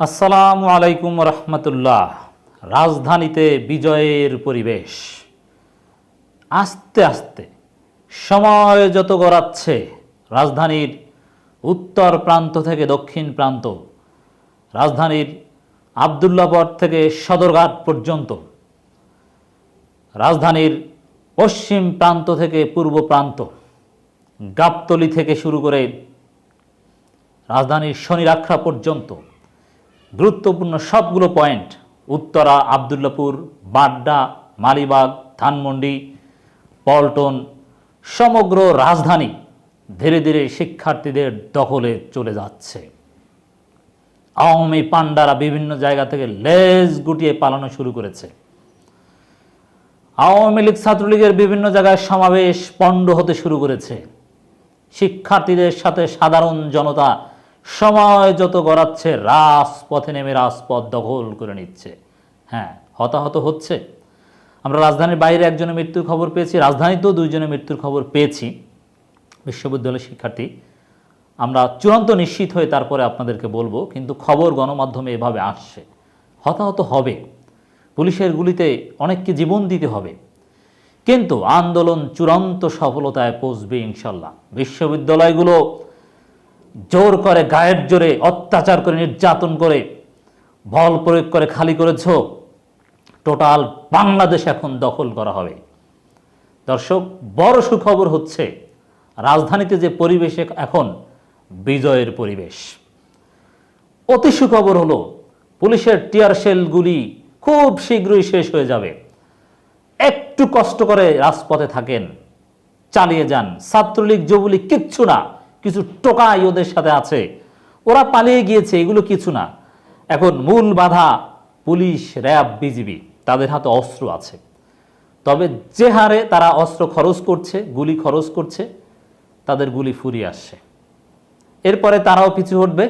আসসালামু আলাইকুম রহমতুল্লাহ। রাজধানীতে বিজয়ের পরিবেশ। আস্তে আস্তে সময় যত গড়াচ্ছে, রাজধানীর উত্তর প্রান্ত থেকে দক্ষিণ প্রান্ত, রাজধানীর আবদুল্লাপট থেকে সদরঘাট পর্যন্ত, রাজধানীর পশ্চিম প্রান্ত থেকে পূর্ব প্রান্ত, গাবতলি থেকে শুরু করে রাজধানীর শনিরাখড়া পর্যন্ত গুরুত্বপূর্ণ সবগুলো পয়েন্ট, উত্তরা, আবদুল্লাপুর, বাড্ডা, মালিবাগ, ধানমন্ডি, পল্টন, সমগ্র রাজধানী ধীরে ধীরে শিক্ষার্থীদের দখলে চলে যাচ্ছে। আওয়ামী পান্ডারা বিভিন্ন জায়গা থেকে লেজ গুটিয়ে পালানো শুরু করেছে। আওয়ামী লীগ ছাত্রলীগের বিভিন্ন জায়গায় সমাবেশ পণ্ড হতে শুরু করেছে। শিক্ষার্থীদের সাথে সাধারণ জনতা সময় যত গড়াচ্ছে, রাজপথে নেমে রাজপথ দখল করে নিচ্ছে। হ্যাঁ হতাহত হচ্ছে। আমরা রাজধানীর বাইরে একজনের মৃত্যুর খবর পেয়েছি, রাজধানীতেও দুইজনের মৃত্যুর খবর পেয়েছি। বিশ্ববিদ্যালয়ের শিক্ষার্থী। আমরা চূড়ান্ত নিশ্চিত হয়ে তারপরে আপনাদেরকে বলব, কিন্তু খবর গণমাধ্যমে এভাবে আসছে। হতাহত হবে। পুলিশের গুলিতে অনেককে জীবন দিতে হবে। কিন্তু আন্দোলন চূড়ান্ত সফলতায় পৌঁছবে ইনশাল্লাহ। বিশ্ববিদ্যালয়গুলো জোর করে, গায়ের জোরে অত্যাচার করে, নির্যাতন করে, বল প্রয়োগ করে, খালি করেছ, টোটাল বাংলাদেশ এখন দখল করা হবে। দর্শক, বড় সুখবর হচ্ছে, রাজধানীতে যে পরিবেশে এখন বিজয়ের পরিবেশ। অতি সুখবর হলো, পুলিশের টিয়ার শেলগুলি খুব শীঘ্রই শেষ হয়ে যাবে। একটু কষ্ট করে রাজপথে থাকেন, চালিয়ে যান। ছাত্রলীগ, যুবলীগ, কিচ্ছু না। কিছু টোকাই ওদের সাথে আছে। ওরা পালিয়ে গিয়েছে, এগুলো কিছু না। এখন মূল বাধা পুলিশ, র্যাব, বিজিবি, তাদের হাতে অস্ত্র আছে। তবে যে হারে তারা অস্ত্র খরচ করছে, গুলি খরচ করছে, তাদের গুলি ফুরিয়ে আসছে। এরপরে তারাও পিছু হটবে,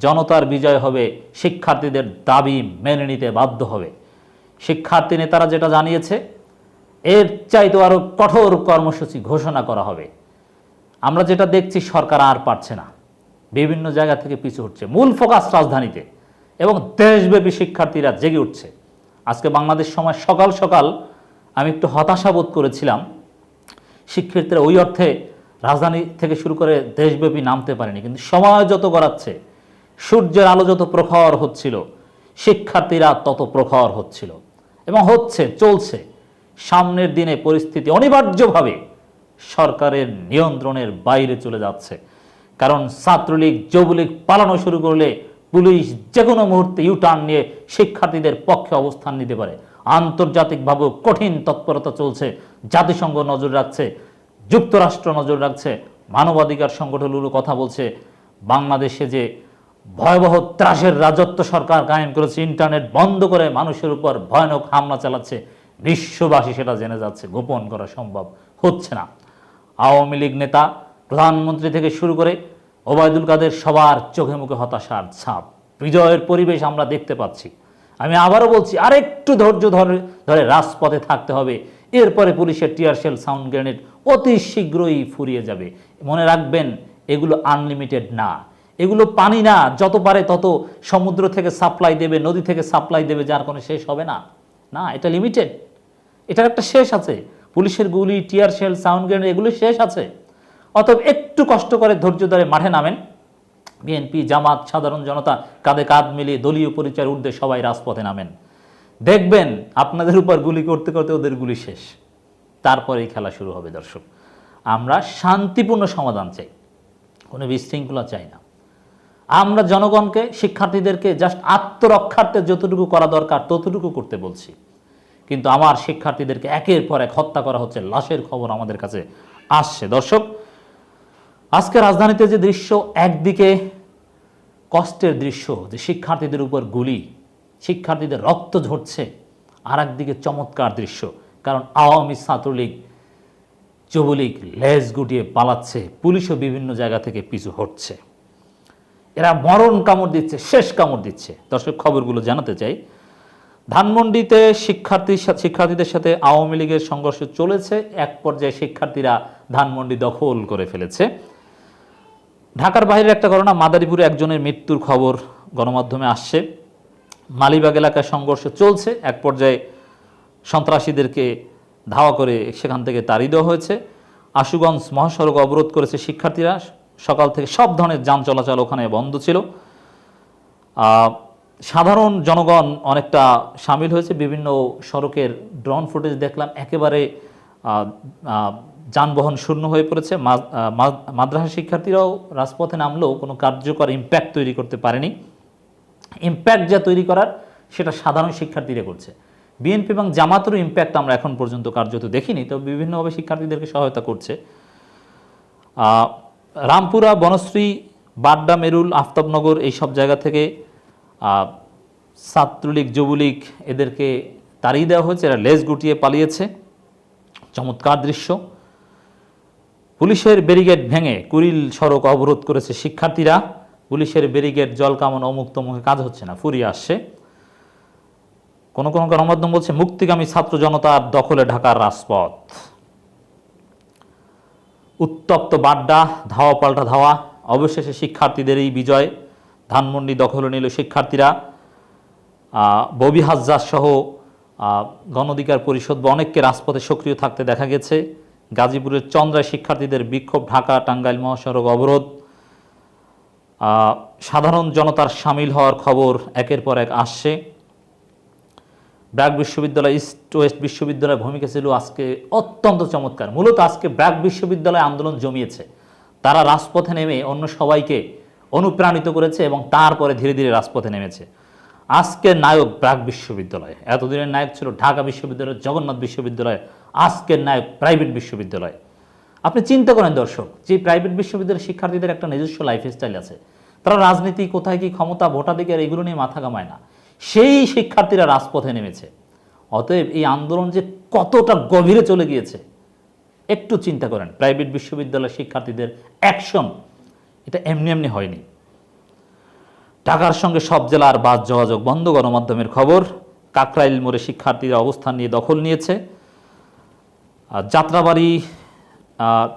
জনতার বিজয় হবে, শিক্ষার্থীদের দাবি মেনে নিতে বাধ্য হবে। শিক্ষার্থী নেতারা যেটা জানিয়েছে, এর চাইতে আরও কঠোর কর্মসূচি ঘোষণা করা হবে। আমরা যেটা দেখছি, সরকার আর পারছে না। বিভিন্ন জায়গা থেকে পিছু হচ্ছে। মূল ফোকাস রাজধানীতে। এবং দেশব্যাপী শিক্ষার্থীরা জেগে উঠছে। আজকে বাংলাদেশ সময় সকাল সকাল আমি একটু হতাশা বোধ করেছিলাম। শিক্ষার্থীরা ওই অর্থে রাজধানী থেকে শুরু করে দেশব্যাপী নামতে পারেনি। কিন্তু সময় যত গড়াচ্ছে, সূর্যের আলো যত প্রখর হচ্ছিল, শিক্ষার্থীরা তত প্রখর হচ্ছিল। এবং হচ্ছে, চলছে। সামনের দিনে পরিস্থিতি অনিবার্যভাবে সরকারের নিয়ন্ত্রণের বাইরে চলে যাচ্ছে। কারণ ছাত্রলীগ, যুবলীগ পালানো শুরু করলে পুলিশ যে কোনো মুহূর্তে ইউটার্ন নিয়ে শিক্ষার্থীদের পক্ষে অবস্থান নিতে পারে। আন্তর্জাতিকভাবেও কঠিন তৎপরতা চলছে। জাতিসংঘ নজর রাখছে, যুক্তরাষ্ট্র নজর রাখছে, মানবাধিকার সংগঠনগুলো কথা বলছে। বাংলাদেশে যে ভয়াবহ ত্রাসের রাজত্ব সরকার কায়েম করেছে, ইন্টারনেট বন্ধ করে মানুষের উপর ভয়ানক হামলা চালাচ্ছে, বিশ্ববাসী সেটা জেনে যাচ্ছে, গোপন করা সম্ভব হচ্ছে না। আওয়ামী লীগ নেতা, প্রধানমন্ত্রী থেকে শুরু করে ওবায়দুল কাদের সবার চোখে মুখে হতাশার ছাপ। বিজয়ের পরিবেশ আমরা দেখতে পাচ্ছি। আমি আবারও বলছি, আরেকটু ধৈর্য ধরে ধরে রাজপথে থাকতে হবে। এরপরে পুলিশের টিয়ার শেল সাউন্ড গ্রেনেড অতি শীঘ্রই ফুরিয়ে যাবে। মনে রাখবেন, এগুলো আনলিমিটেড না। এগুলো পানি না, যত পারে তত সমুদ্র থেকে সাপ্লাই দেবে, নদী থেকে সাপ্লাই দেবে, যার কোনো শেষ হবে না। না, এটা লিমিটেড। এটার একটা শেষ আছে। পুলিশের গুলি, টিয়ার শেল, সাউন্ড গ্রেনেড, এগুলো শেষ আছে। অতএব একটু কষ্ট করে ধৈর্য ধরে মাঠে নামেন। বিএনপি, জামাত, সাধারণ জনতা, কাঁধে কাঁধ মিলিয়ে দলীয় পরিচয়ের ঊর্ধ্বে সবাই রাজপথে নামেন। দেখবেন আপনাদের উপর গুলি করতে করতে ওদের গুলি শেষ। তারপরেই খেলা শুরু হবে, দর্শক। আমরা শান্তিপূর্ণ সমাধান চাই। কোনো বিশৃঙ্খলা চাই না। আমরা জনগণকে, শিক্ষার্থীদেরকে জাস্ট আত্মরক্ষার্থে যতটুকু করা দরকার, ততটুকু করতে বলছি। কিন্তু আমার শিক্ষার্থীদেরকে একের পর এক হত্যা করা হচ্ছে, লাশের খবর আমাদের কাছে আসছে। দর্শক, আজকে রাজধানীতে যে দৃশ্য, একদিকে কষ্টের দৃশ্য যে শিক্ষার্থীদের উপর গুলি, শিক্ষার্থীদের রক্ত ঝরছে আর একদিকে চমৎকার দৃশ্য, কারণ আওয়ামী ছাত্রলীগ, যুবলীগ লেজ গুটিয়ে পালাচ্ছে, পুলিশও বিভিন্ন জায়গা থেকে পিছু হটছে। এরা মরণ কামড় দিচ্ছে, শেষ কামড় দিচ্ছে। দর্শক, খবরগুলো জানাতে চাই ধানমন্ডিতে শিক্ষার্থী শিক্ষার্থীদের সাথে আওয়ামী লীগের সংঘর্ষ চলেছে। এক পর্যায়ে শিক্ষার্থীরা ধানমন্ডি দখল করে ফেলেছে। ঢাকার বাইরের একটা ঘটনা, মাদারীপুরে একজনের মৃত্যুর খবর গণমাধ্যমে আসছে। মালিবাগ এলাকায় সংঘর্ষ চলছে। এক পর্যায়ে সন্ত্রাসীদেরকে ধাওয়া করে সেখান থেকে তাড়িয়ে দেওয়া হয়েছে। আশুগঞ্জ মহাসড়ক অবরোধ করেছে শিক্ষার্থীরা। সকাল থেকে সব ধরনের যান চলাচল ওখানে বন্ধ ছিল। সাধারণ জনগণ অনেকটা সামিল হয়েছে। বিভিন্ন সড়কের ড্রোন ফুটেজ দেখলাম, একেবারে যানবাহন শূন্য হয়ে পড়েছে। মাদ্রাসা শিক্ষার্থীরাও রাজপথে নামলেও কোনো কার্যকর ইম্প্যাক্ট তৈরি করতে পারেনি। ইম্প্যাক্ট যা তৈরি করার, সেটা সাধারণ শিক্ষার্থীরা করছে। বিএনপি এবং জামাতেরও ইম্প্যাক্ট আমরা এখন পর্যন্ত কার্যত দেখিনি, তো বিভিন্নভাবে শিক্ষার্থীদেরকে সহায়তা করছে। রামপুরা, বনশ্রী, বাড্ডা, মেরুল, আফতাবনগর এই সব জায়গা থেকে ছাত্রলীগ, যুবলীগ এদেরকে তাড়িয়ে দেওয়া হয়েছে, এরা লেজ গুটিয়ে পালিয়েছে। চমৎকার দৃশ্য। পুলিশের ব্যারিগেড ভেঙে কুড়িল সড়ক অবরোধ করেছে শিক্ষার্থীরা। পুলিশের ব্যারিগেড জল কামন অমুক্ত মুখে কাজ হচ্ছে না, ফুরিয়ে আসছে। কোন কোন গণমাধ্যম বলছে, মুক্তিগামী ছাত্র জনতার দখলে ঢাকার রাজপথ। উত্তপ্ত বাড্ডা, ধাওয়া পাল্টা ধাওয়া, অবশেষে শিক্ষার্থীদের এই বিজয়। ধানমন্ডি দখলে নিল শিক্ষার্থীরা। ববি হাজ্জাজ সহ আহ, গণঅধিকার পরিষদ বা অনেককে রাজপথে সক্রিয় থাকতে দেখা গেছে। গাজীপুরের চন্দ্রায় শিক্ষার্থীদের বিক্ষোভ ঢাকা টাঙ্গাইল মহাসড়ক অবরোধ। সাধারণ জনতার সামিল হওয়ার খবর একের পর এক আসছে। ব্র্যাক বিশ্ববিদ্যালয় ইস্ট ওয়েস্ট বিশ্ববিদ্যালয়ের ভূমিকা ছিল আজকে অত্যন্ত চমৎকার। মূলত আজকে ব্র্যাক বিশ্ববিদ্যালয় আন্দোলন জমিয়েছে। তারা রাজপথে নেমে অন্য সবাইকে অনুপ্রাণিত করেছে এবং তারপরে ধীরে ধীরে রাজপথে নেমেছে। আজকের নায়ক ব্র্যাক বিশ্ববিদ্যালয়, এতদিনের নায়ক ছিল ঢাকা বিশ্ববিদ্যালয় জগন্নাথ বিশ্ববিদ্যালয়, আজকের নায়ক প্রাইভেট বিশ্ববিদ্যালয়। আপনি চিন্তা করেন দর্শক, যে প্রাইভেট বিশ্ববিদ্যালয়ের শিক্ষার্থীদের একটা নিজস্ব লাইফস্টাইল আছে, তারা রাজনীতি, কোথায় কি ক্ষমতা, ভোটাধিকার, এগুলো নিয়ে মাথা কামায় না। সেই শিক্ষার্থীরা রাজপথে নেমেছে। অতএব এই আন্দোলন যে কতটা গভীরে চলে গিয়েছে, একটু চিন্তা করেন। প্রাইভেট বিশ্ববিদ্যালয়ের শিক্ষার্থীদের অ্যাকশন এটা এমনি এমনি হয়নি। ঢাকার সঙ্গে সব জেলার বাস যোগাযোগ বন্ধ, গণমাধ্যমের খবর, কাকরাইল মোড়ে শিক্ষার্থীরা অবস্থান নিয়ে দখল নিয়েছে। যাত্রাবাড়ি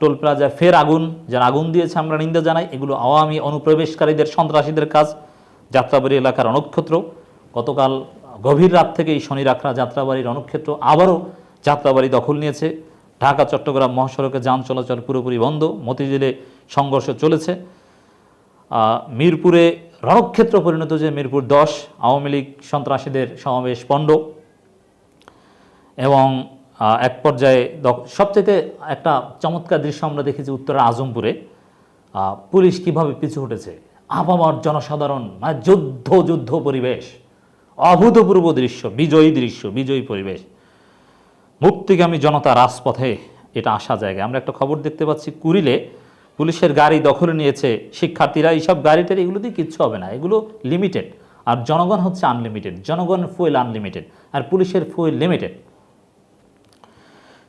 টোল প্লাজায় ফের আগুন, যারা আগুন দিয়েছে আমরা নিন্দা জানাই, এগুলো আওয়ামী অনুপ্রবেশকারীদের, সন্ত্রাসীদের কাজ। যাত্রাবাড়ি এলাকার রণক্ষেত্র গতকাল গভীর রাত থেকে এই শনি রাখরা যাত্রাবাড়ির রণক্ষেত্র আবারও যাত্রাবাড়ি দখল নিয়েছে। ঢাকা, চট্টগ্রাম মহাসড়কে যান চলাচল পুরোপুরি বন্ধ, মতিঝিলে সংঘর্ষ চলেছে। মিরপুরে রণক্ষেত্র পরিণত যে মিরপুর দশ, আওয়ামী লীগ সন্ত্রাসীদের সমাবেশ পণ্ড। এবং এক পর্যায়ে সবচেয়ে একটা চমৎকার দৃশ্য আমরা দেখেছি উত্তরের আজমপুরে। পুলিশ কীভাবে পিছু উঠেছে আপামার জনসাধারণ মানে যুদ্ধ যুদ্ধ পরিবেশ। অভূতপূর্ব দৃশ্য, বিজয়ী দৃশ্য, বিজয়ী পরিবেশ। মুক্তিগামী জনতা রাজপথে এটা আসা জায়গায়। আমরা একটা খবর দেখতে পাচ্ছি, কুড়িলে পুলিশের গাড়ি দখলে নিয়েছে, শিক্ষার্থীরা এইসব গাড়িটার এগুলো দিয়ে কিচ্ছু হবে না, এগুলো লিমিটেড আর জনগণ হচ্ছে আনলিমিটেড জনগণের ফুয়েল আনলিমিটেড আর পুলিশের ফুয়েল লিমিটেড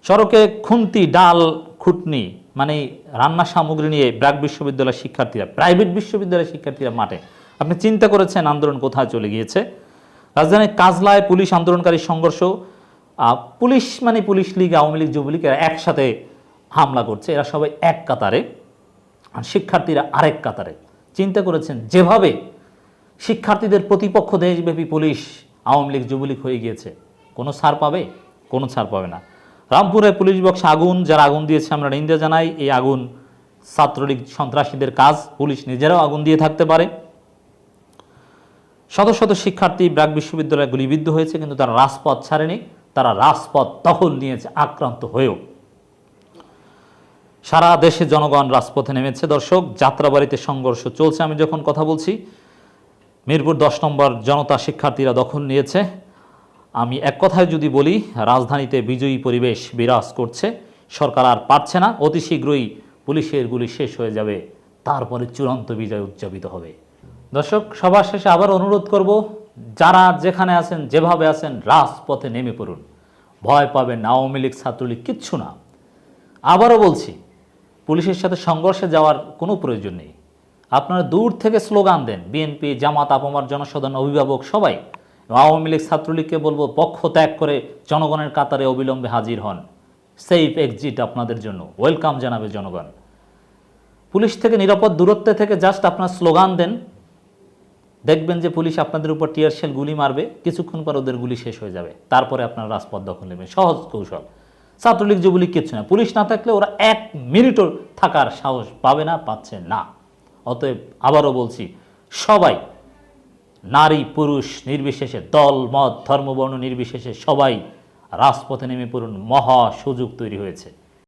সড়কে খুন্তি, ডাল, খুটনি মানে রান্না সামগ্রী নিয়ে ব্র্যাক বিশ্ববিদ্যালয়ের শিক্ষার্থীরা প্রাইভেট বিশ্ববিদ্যালয়ের শিক্ষার্থীরা মাঠে। আপনি চিন্তা করেছেন আন্দোলন কোথায় চলে গিয়েছে? রাজধানীর কাজলায় পুলিশ আন্দোলনকারী সংঘর্ষ পুলিশ মানে police league, Awami league, Jubo League, এরা একসাথে হামলা করছে, এরা সবাই এক কাতারে। শিক্ষার্থীরা আরেক কাতারে। চিন্তা করেছেন, যেভাবে শিক্ষার্থীদের প্রতিপক্ষ দেশব্যাপী পুলিশ, আওয়ামী লীগ যুবলীগ হয়ে গিয়েছে, কোনো ছাড় পাবে? কোনো ছাড় পাবে না। রামপুরে পুলিশ বক্সে আগুন, যারা আগুন দিয়েছে আমরা নিন্দা জানাই, এই আগুন ছাত্রলীগ সন্ত্রাসীদের কাজ, পুলিশ নিজেরাও আগুন দিয়ে থাকতে পারে। শত শত শিক্ষার্থী ব্র্যাক বিশ্ববিদ্যালয়ে গুলিবিদ্ধ হয়েছে, কিন্তু তারা রাজপথ ছাড়েনি, তারা রাজপথ দখল নিয়েছে, আক্রান্ত হয়েও। সারা দেশে জনগণ রাজপথে নেমেছে। দর্শক, যাত্রাবাড়িতে সংঘর্ষ চলছে। আমি যখন কথা বলছি, মিরপুর দশ নম্বর জনতা শিক্ষার্থীরা দখল নিয়েছে। আমি এক কথায় যদি বলি, রাজধানীতে বিজয়ী পরিবেশ বিরাজ করছে। সরকার আর পারছে না। অতি শীঘ্রই পুলিশের গুলি শেষ হয়ে যাবে। তারপরে চূড়ান্ত বিজয় উদযাপিত হবে। দর্শক সবার শেষে আবার অনুরোধ করব, যারা যেখানে আছেন, যেভাবে আছেন, রাজপথে নেমে পড়ুন। ভয় পাবেন না। আওয়ামী লীগ ছাত্রলীগ কিচ্ছু না। আবারও বলছি পুলিশের সাথে সংঘর্ষে যাওয়ার কোনো প্রয়োজন নেই। আপনারা দূর থেকে স্লোগান দেন, বিএনপি, জামাত আপমার জনসাধারণ, অভিভাবক সবাই। আওয়ামী লীগ ছাত্রলীগকে বলব, পক্ষ ত্যাগ করে জনগণের কাতারে অবিলম্বে হাজির হন। সেফ এক্সিট আপনাদের জন্য। ওয়েলকাম জানাবে জনগণ। পুলিশ থেকে নিরাপদ দূরত্বে থেকে জাস্ট আপনার স্লোগান দেন। দেখবেন যে পুলিশ আপনাদের উপর টিয়ারশেল গুলি মারবে, কিছুক্ষণ পর ওদের গুলি শেষ হয়ে যাবে। তারপরে আপনার রাজপথ দখল নেবেন। সহজ কৌশল। ছাত্রলীগ যুবলীগ কিচ্ছু না। পুলিশ না থাকলে ওরা এক মিনিটও থাকার সাহস পাবে না, পাচ্ছে না। অতএব আবারও বলছি, সবাই, নারী, পুরুষ, নির্বিশেষে দল, মত ধর্মবর্ণ নির্বিশেষে সবাই রাজপথে নেমে পড়ুন। মহা সুযোগ তৈরি হয়েছে।